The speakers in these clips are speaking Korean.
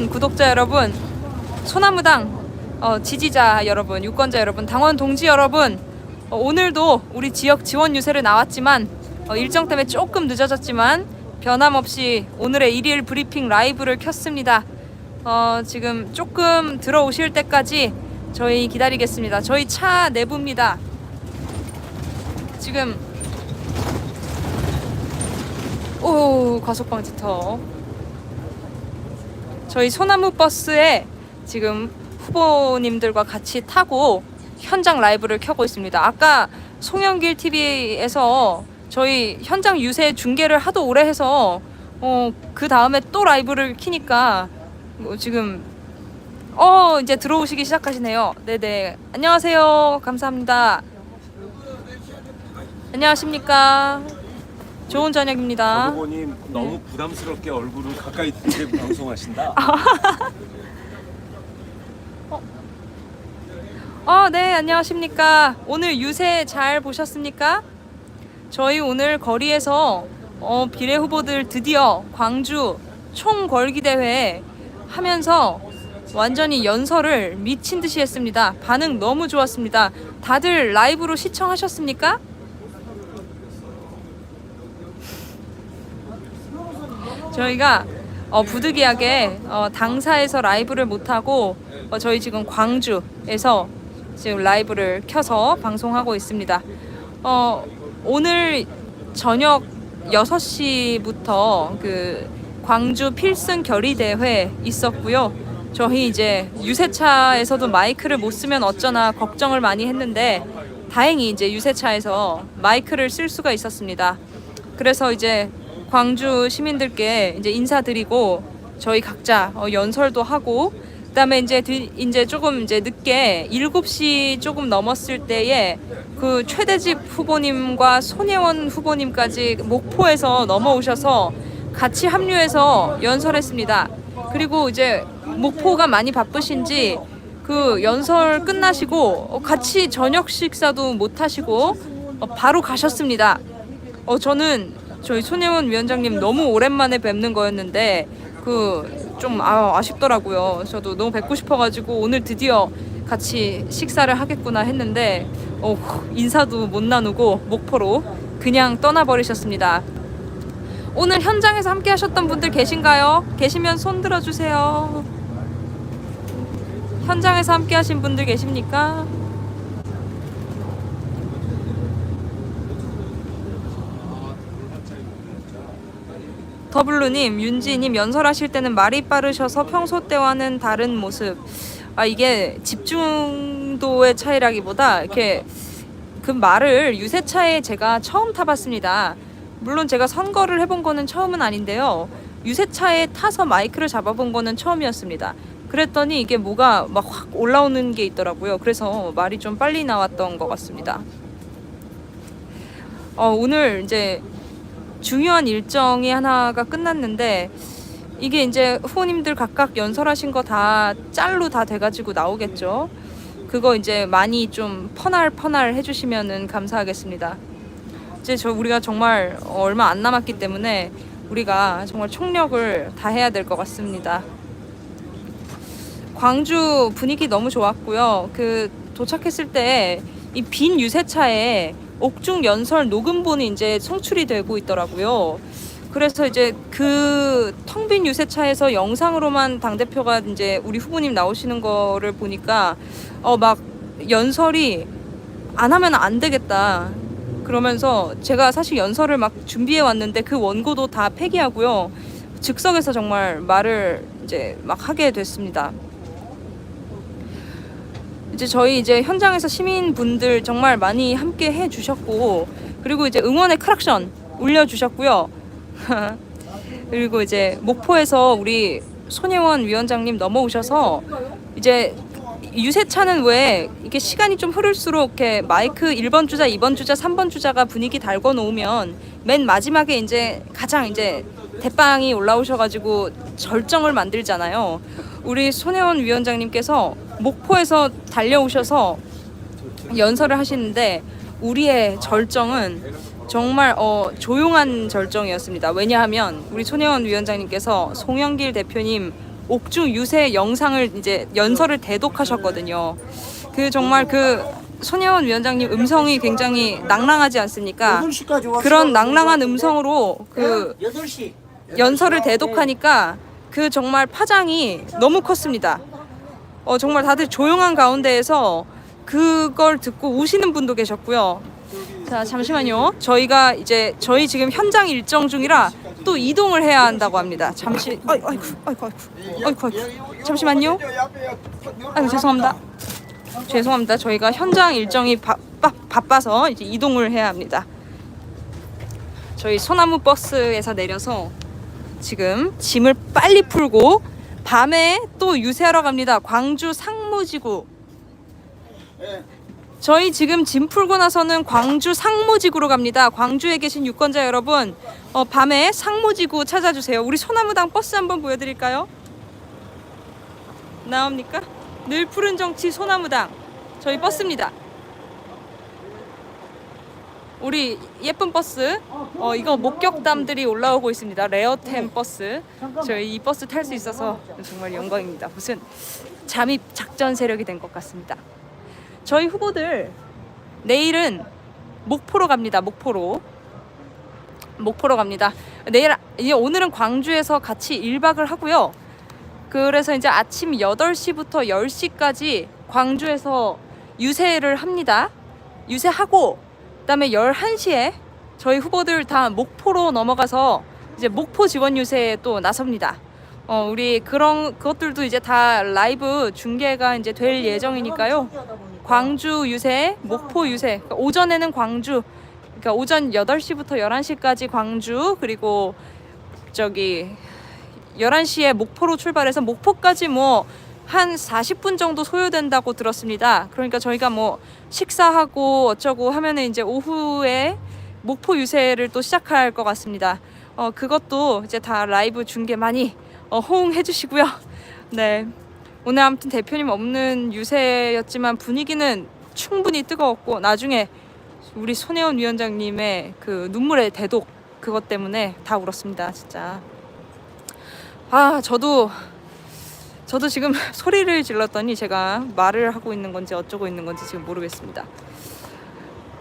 여러분, 구독자 여러분, 소나무당 어, 지지자 여러분, 유권자 여러분, 당원 동지 여러분, 어, 오늘도 우리 지역 지원 유세를 나왔지만 어, 일정 때문에 조금 늦어졌지만 변함없이 오늘의 일일 브리핑 라이브를 켰습니다. 어, 지금 조금 들어오실 때까지 저희 기다리겠습니다. 저희 차 내부입니다. 지금 오 과속 방지터 저희 소나무 버스에 지금 후보님들과 같이 타고 현장 라이브를 켜고 있습니다. 아까 송영길 TV에서 저희 현장 유세 중계를 하도 오래 해서 어, 그 다음에 또 라이브를 키니까 뭐 지금 어 이제 들어오시기 시작하시네요. 네네 안녕하세요. 감사합니다. 안녕하십니까. 좋은 저녁입니다. 후보님 너무 부담스럽게 얼굴을 가까이 대고 방송하신다. 어, 네, 안녕하십니까. 오늘 유세 잘 보셨습니까? 저희 오늘 거리에서 어, 비례 후보들 드디어 광주 총 걸기 대회 하면서 완전히 연설을 미친 듯이 했습니다. 반응 너무 좋았습니다. 다들 라이브로 시청하셨습니까? 저희가 어, 부득이하게 어, 당사에서 라이브를 못하고 어, 저희 지금 광주에서 지금 라이브를 켜서 방송하고 있습니다. 어, 오늘 저녁 6시부터 그 광주 필승 결의 대회 있었고요. 저희 이제 유세차에서도 마이크를 못 쓰면 어쩌나 걱정을 많이 했는데 다행히 이제 유세차에서 마이크를 쓸 수가 있었습니다. 그래서 이제 광주 시민들께 이제 인사드리고 저희 각자 어, 연설도 하고 그다음에 이제 드- 이제 조금 이제 늦게 7시 조금 넘었을 때에 그 최대집 후보님과 손혜원 후보님까지 목포에서 넘어오셔서 같이 합류해서 연설했습니다. 그리고 이제 목포가 많이 바쁘신지 그 연설 끝나시고 어, 같이 저녁 식사도 못 하시고 어, 바로 가셨습니다. 어 저는 저희 손혜원 위원장님 너무 오랜만에 뵙는 거였는데 그 좀 아, 아쉽더라고요. 저도 너무 뵙고 싶어가지고 오늘 드디어 같이 식사를 하겠구나 했는데 어, 인사도 못 나누고 목포로 그냥 떠나버리셨습니다. 오늘 현장에서 함께 하셨던 분들 계신가요? 계시면 손 들어주세요. 현장에서 함께 하신 분들 계십니까? 더블루님, 윤지님 연설하실 때는 말이 빠르셔서 평소 때와는 다른 모습. 아 이게 집중도의 차이라기보다 이렇게 그 말을 유세차에 제가 처음 타봤습니다. 물론 제가 선거를 해본 거는 처음은 아닌데요. 유세차에 타서 마이크를 잡아본 거는 처음이었습니다. 그랬더니 이게 뭐가 막 확 올라오는 게 있더라고요. 그래서 말이 좀 빨리 나왔던 것 같습니다. 어, 오늘 이제 중요한 일정이 하나가 끝났는데 이게 이제 후보님들 각각 연설하신 거 다 짤로 다 돼가지고 나오겠죠. 그거 이제 많이 좀 퍼날 퍼날 해주시면은 감사하겠습니다. 이제 저 우리가 정말 얼마 안 남았기 때문에 우리가 정말 총력을 다 해야 될 것 같습니다. 광주 분위기 너무 좋았고요. 그 도착했을 때 이 빈 유세차에 옥중 연설 녹음본이 이제 송출이 되고 있더라고요. 그래서 이제 그 텅 빈 유세차에서 영상으로만 당 대표가 이제 우리 후보님 나오시는 거를 보니까 어 막 연설이 안 하면 안 되겠다. 그러면서 제가 사실 연설을 막 준비해 왔는데 그 원고도 다 폐기하고요. 즉석에서 정말 말을 이제 막 하게 됐습니다. 이제 저희 이제 현장에서 시민분들 정말 많이 함께 해 주셨고 그리고 이제 응원의 크락션 울려 주셨고요. 그리고 이제 목포에서 우리 손혜원 위원장님 넘어오셔서 이제 유세차는 왜 이게 시간이 좀 흐를수록 이렇게 마이크 1번 주자, 2번 주자, 3번 주자가 분위기 달궈 놓으면 맨 마지막에 이제 가장 이제 대빵이 올라오셔가지고 절정을 만들잖아요. 우리 손혜원 위원장님께서 목포에서 달려오셔서 연설을 하시는데 우리의 절정은 정말 어, 조용한 절정이었습니다. 왜냐하면 우리 손혜원 위원장님께서 송영길 대표님 옥중 유세 영상을 이제 연설을 대독하셨거든요. 그 정말 그 손혜원 위원장님 음성이 굉장히 낭랑하지 않습니까? 8시까지 왔어. 그런 낭랑한 음성으로 그 8시. 연설을 대독하니까 그 정말 파장이 너무 컸습니다. 어, 정말 다들 조용한 가운데에서 그걸 듣고 우시는 분도 계셨고요. 자, 잠시만요. 저희가 이제 저희 지금 현장 일정 중이라 또 이동을 해야 한다고 합니다. 잠시 아이고 아이고 아이고 아이고 아이고 잠시만요. 아이고 죄송합니다. 죄송합니다. 저희가 현장 일정이 바, 바, 바빠서 이제 이동을 해야 합니다. 저희 소나무 버스에서 내려서 지금 짐을 빨리 풀고 밤에 또 유세하러 갑니다. 광주 상무지구. 저희 지금 짐 풀고 나서는 광주 상무지구로 갑니다. 광주에 계신 유권자 여러분, 어, 밤에 상무지구 찾아주세요. 우리 소나무당 버스 한번 보여드릴까요? 나옵니까? 늘 푸른 정치 소나무당 저희 버스입니다. 우리 예쁜 버스 어 이거 목격담들이 올라오고 있습니다. 레어템 버스. 저희 이 버스 탈 수 있어서 정말 영광입니다. 무슨 잠입 작전 세력이 된 것 같습니다. 저희 후보들 내일은 목포로 갑니다. 목포로. 목포로 갑니다. 내일 이제 오늘은 광주에서 같이 1박을 하고요. 그래서 이제 아침 8시부터 10시까지 광주에서 유세를 합니다. 유세하고 그다음에 11시에 저희 후보들 다 목포로 넘어가서 이제 목포 지원 유세에 또 나섭니다. 어, 우리 그런 그것들도 이제 다 라이브 중계가 이제 될 예정이니까요. 광주 유세, 목포 유세. 그러니까 오전에는 광주. 그러니까 오전 8시부터 11시까지 광주 그리고 저기 11시에 목포로 출발해서 목포까지 뭐 한 40분 정도 소요된다고 들었습니다. 그러니까 저희가 뭐 식사하고 어쩌고 하면은 이제 오후에 목포 유세를 또 시작할 것 같습니다. 어 그것도 이제 다 라이브 중계 많이 어, 호응해 주시고요. 네. 오늘 아무튼 대표님 없는 유세였지만 분위기는 충분히 뜨거웠고 나중에 우리 손혜원 위원장님의 그 눈물의 대독 그것 때문에 다 울었습니다. 진짜. 아, 저도 저도 지금 소리를 질렀더니 제가 말을 하고 있는 건지 어쩌고 있는 건지 지금 모르겠습니다.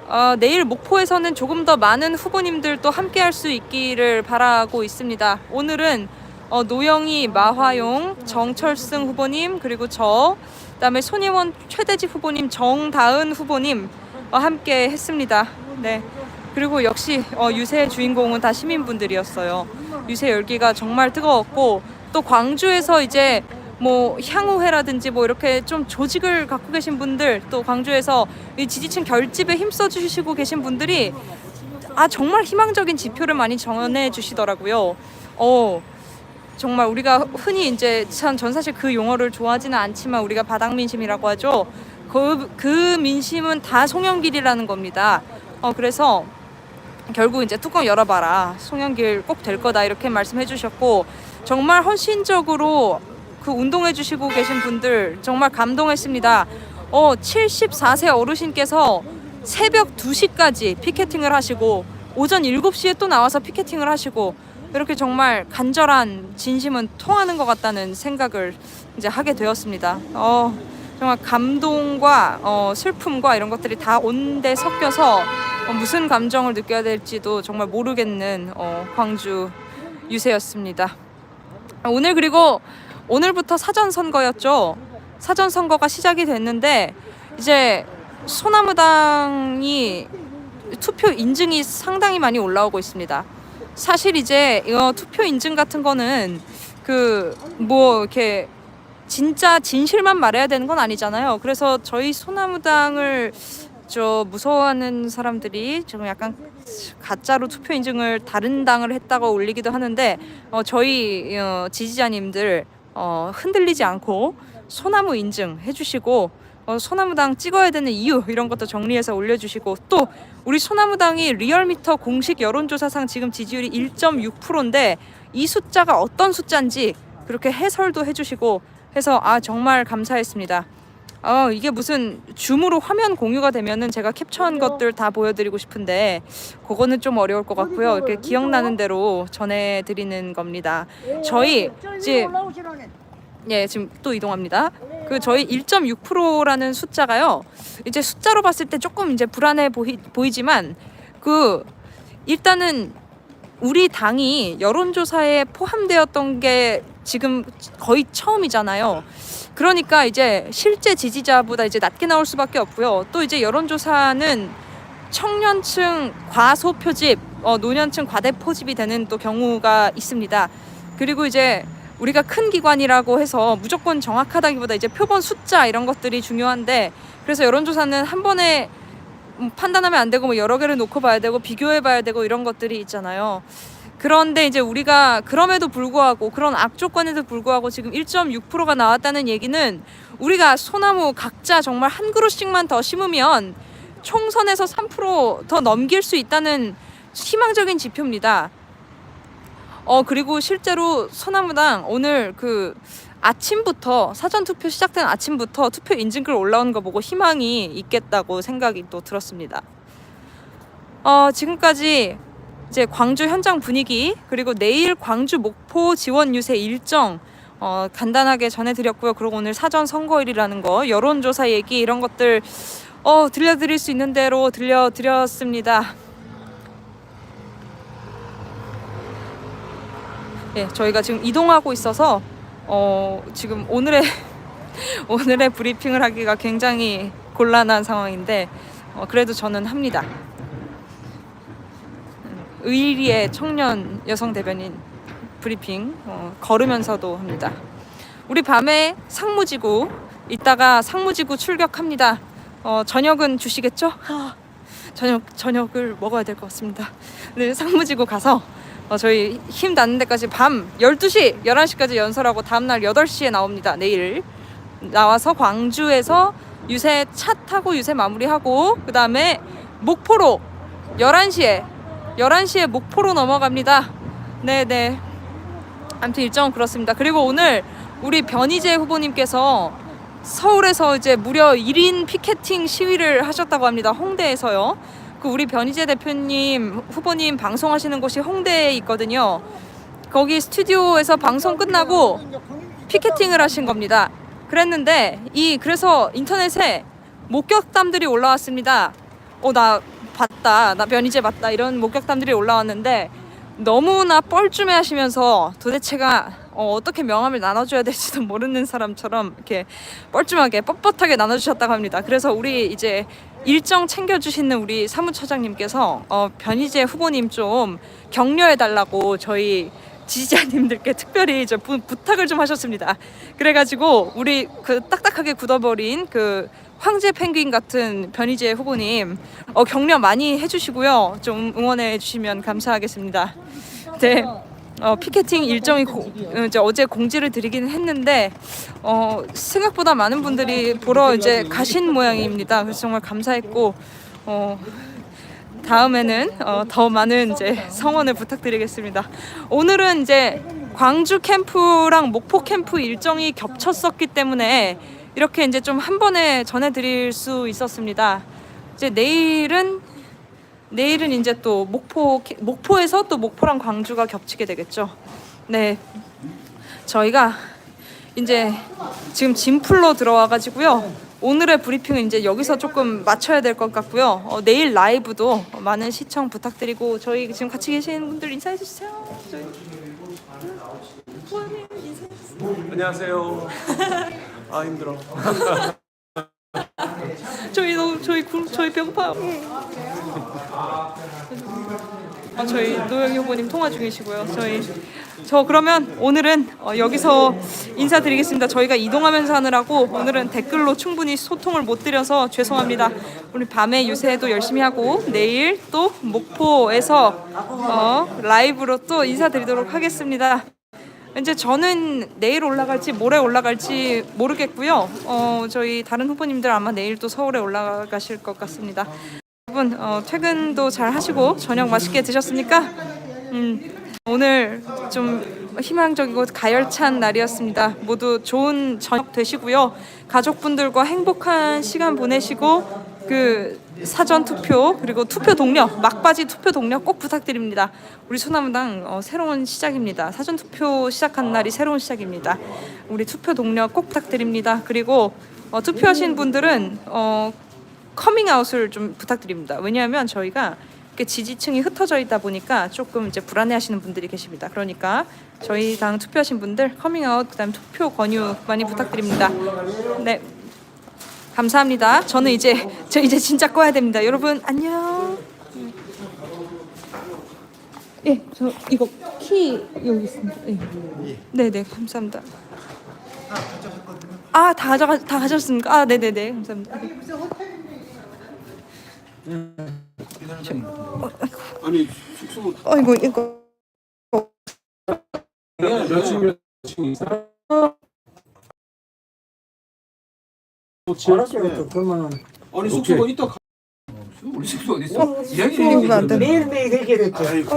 어, 내일 목포에서는 조금 더 많은 후보님들도 함께 할 수 있기를 바라고 있습니다. 오늘은 어, 노영희, 마화용, 정철승 후보님 그리고 저 그다음에 손혜원 최대집 후보님, 정다은 후보님 어, 함께 했습니다. 네. 그리고 역시 어, 유세의 주인공은 다 시민분들이었어요. 유세 열기가 정말 뜨거웠고 또 광주에서 이제 뭐 향후회라든지 뭐 이렇게 좀 조직을 갖고 계신 분들 또 광주에서 이 지지층 결집에 힘써 주시고 계신 분들이 아 정말 희망적인 지표를 많이 전해 주시더라고요. 어 정말 우리가 흔히 이제 참 전 사실 그 용어를 좋아하지는 않지만 우리가 바닥 민심이라고 하죠. 그, 그 민심은 다 송영길이라는 겁니다. 어 그래서 결국 이제 뚜껑 열어봐라 송영길 꼭 될 거다 이렇게 말씀해 주셨고 정말 헌신적으로 그 운동해 주시고 계신 분들 정말 감동했습니다. 어 74세 어르신께서 새벽 2시까지 피켓팅을 하시고 오전 7시에 또 나와서 피켓팅을 하시고 이렇게 정말 간절한 진심은 통하는 것 같다는 생각을 이제 하게 되었습니다. 어 정말 감동과 어, 슬픔과 이런 것들이 다 온데 섞여서 어, 무슨 감정을 느껴야 될지도 정말 모르겠는 어, 광주 유세였습니다. 오늘 그리고 오늘부터 사전 선거였죠. 사전 선거가 시작이 됐는데 이제 소나무당이 투표 인증이 상당히 많이 올라오고 있습니다. 사실 이제 이거 투표 인증 같은 거는 그 뭐 이렇게 진짜 진실만 말해야 되는 건 아니잖아요. 그래서 저희 소나무당을 저 무서워하는 사람들이 좀 약간 가짜로 투표 인증을 다른 당을 했다고 올리기도 하는데 어, 저희 어, 지지자님들 어, 흔들리지 않고 소나무 인증 해주시고 어, 소나무당 찍어야 되는 이유 이런 것도 정리해서 올려주시고 또 우리 소나무당이 리얼미터 공식 여론조사상 지금 지지율이 1.6%인데 이 숫자가 어떤 숫자인지 그렇게 해설도 해주시고 해서 아 정말 감사했습니다. 어 이게 무슨 줌으로 화면 공유가 되면은 제가 캡처한 것들 다 보여드리고 싶은데 그거는 좀 어려울 것 같고요. 이렇게 기억나는 대로 전해드리는 겁니다. 저희 이제 예, 지금 또 이동합니다. 그 저희 1.6%라는 숫자가요. 이제 숫자로 봤을 때 조금 이제 불안해 보이, 보이지만 그 일단은 우리 당이 여론조사에 포함되었던 게 지금 거의 처음이잖아요. 그러니까 이제 실제 지지자보다 이제 낮게 나올 수밖에 없고요. 또 이제 여론조사는 청년층 과소 표집, 어, 노년층 과대 포집이 되는 또 경우가 있습니다. 그리고 이제 우리가 큰 기관이라고 해서 무조건 정확하다기보다 이제 표본 숫자 이런 것들이 중요한데 그래서 여론조사는 한 번에 음, 판단하면 안 되고 뭐 여러 개를 놓고 봐야 되고 비교해 봐야 되고 이런 것들이 있잖아요. 그런데 이제 우리가 그럼에도 불구하고 그런 악조건에도 불구하고 지금 1.6%가 나왔다는 얘기는 우리가 소나무 각자 정말 한 그루씩만 더 심으면 총선에서 3%더 넘길 수 있다는 희망적인 지표입니다. 어 그리고 실제로 소나무당 오늘 그 아침부터 사전 투표 시작된 아침부터 투표 인증글 올라온 거 보고 희망이 있겠다고 생각이 또 들었습니다. 어 지금까지 이제 광주 현장 분위기 그리고 내일 광주 목포 지원 유세 일정 어, 간단하게 전해드렸고요. 그리고 오늘 사전 선거일이라는 거 여론조사 얘기 이런 것들 어, 들려드릴 수 있는 대로 들려드렸습니다. 예, 저희가 지금 이동하고 있어서 어, 지금 오늘의 오늘의 브리핑을 하기가 굉장히 곤란한 상황인데 어, 그래도 저는 합니다. 의리의 청년 여성 대변인 브리핑 어, 걸으면서도 합니다. 우리 밤에 상무지구 이따가 상무지구 출격합니다. 어, 저녁은 주시겠죠? 아, 저녁 저녁을 먹어야 될 것 같습니다. 네, 상무지구 가서 어, 저희 힘 닿는 데까지 밤 12시, 11시까지 연설하고 다음날 8시에 나옵니다. 내일 나와서 광주에서 유세 차 타고 유세 마무리하고 그 다음에 목포로 11시에 11시에 목포로 넘어갑니다. 네네. 아무튼 일정은 그렇습니다. 그리고 오늘 우리 변희재 후보님께서 서울에서 이제 무려 1인 피켓팅 시위를 하셨다고 합니다. 홍대에서요. 그 우리 변희재 대표님 후보님 방송하시는 곳이 홍대에 있거든요. 거기 스튜디오에서 방송 끝나고 피켓팅을 하신 겁니다. 그랬는데 이 그래서 인터넷에 목격담들이 올라왔습니다. 어 나 봤다, 나 변희재 봤다 이런 목격담들이 올라왔는데 너무나 뻘쭘해 하시면서 도대체가 어, 어떻게 명함을 나눠줘야 될지도 모르는 사람처럼 이렇게 뻘쭘하게 뻣뻣하게 나눠주셨다고 합니다. 그래서 우리 이제 일정 챙겨주시는 우리 사무처장님께서 어, 변희재 후보님 좀 격려해 달라고 저희 지지자님들께 특별히 저 부, 부탁을 좀 하셨습니다. 그래가지고 우리 그 딱딱하게 굳어버린 그 황제 펭귄 같은 변희재 후보님 어, 격려 많이 해주시고요. 좀 응원해 주시면 감사하겠습니다. 네. 어, 피켓팅 일정이 고, 어, 이제 어제 공지를 드리긴 했는데 어, 생각보다 많은 분들이 보러 이제 가신 모양입니다. 그래서 정말 감사했고 어, 다음에는 어, 더 많은 이제 성원을 부탁드리겠습니다. 오늘은 이제 광주 캠프랑 목포 캠프 일정이 겹쳤었기 때문에 이렇게 이제 좀 한 번에 전해드릴 수 있었습니다. 이제 내일은 내일은 이제 또 목포 목포에서 또 목포랑 광주가 겹치게 되겠죠. 네, 저희가 이제 지금 짐풀로 들어와 가지고요. 오늘의 브리핑은 이제 여기서 조금 맞춰야 될 것 같고요. 어, 내일 라이브도 많은 시청 부탁드리고 저희 지금 같이 계신 분들 인사해 주세요. 저희 인사해 주세요. 안녕하세요. 아 힘들어. 저희 너무 저희 굶 저희 배고파요. 아, 저희 노영희 후보님 통화 중이시고요. 저희 저 그러면 오늘은 어, 여기서 인사드리겠습니다. 저희가 이동하면서 하느라고 오늘은 댓글로 충분히 소통을 못 드려서 죄송합니다. 우리 밤에 유세도 열심히 하고 내일 또 목포에서 어, 라이브로 또 인사드리도록 하겠습니다. 이제 저는 내일 올라갈지 모레 올라갈지 모르겠고요. 어, 저희 다른 후보님들 아마 내일 또 서울에 올라가실 것 같습니다. 여러분 어, 퇴근도 잘 하시고 저녁 맛있게 드셨습니까? 음, 오늘 좀 희망적이고 가열찬 날이었습니다. 모두 좋은 저녁 되시고요. 가족분들과 행복한 시간 보내시고 그 사전 투표 그리고 투표 동료 막바지 투표 동료 꼭 부탁드립니다. 우리 소나무당 어, 새로운 시작입니다. 사전 투표 시작한 날이 새로운 시작입니다. 우리 투표 동료 꼭 부탁드립니다. 그리고 어, 투표하신 분들은 어, 커밍아웃을 좀 부탁드립니다. 왜냐하면 저희가 지지층이 흩어져 있다 보니까 조금 이제 불안해하시는 분들이 계십니다. 그러니까 저희 당 투표하신 분들 커밍아웃 그다음 투표 권유 많이 부탁드립니다. 네. 감사합니다. 저는 이제 저 이제 진짜 꺼야 됩니다. 여러분 안녕. 예, 저 이거 키 여기 있습니다. 예. 네, 네, 감사합니다. 아, 다 가져 다 가졌습니까? 아, 네, 네, 네, 감사합니다. 아니 숙소 어이구 이거 몇층 몇층 아니 숙소가 이따 가. 우리 숙소 어디 있어? 이야기 이거 안 되네. 매일매일 그렇게 됐죠. 아이고.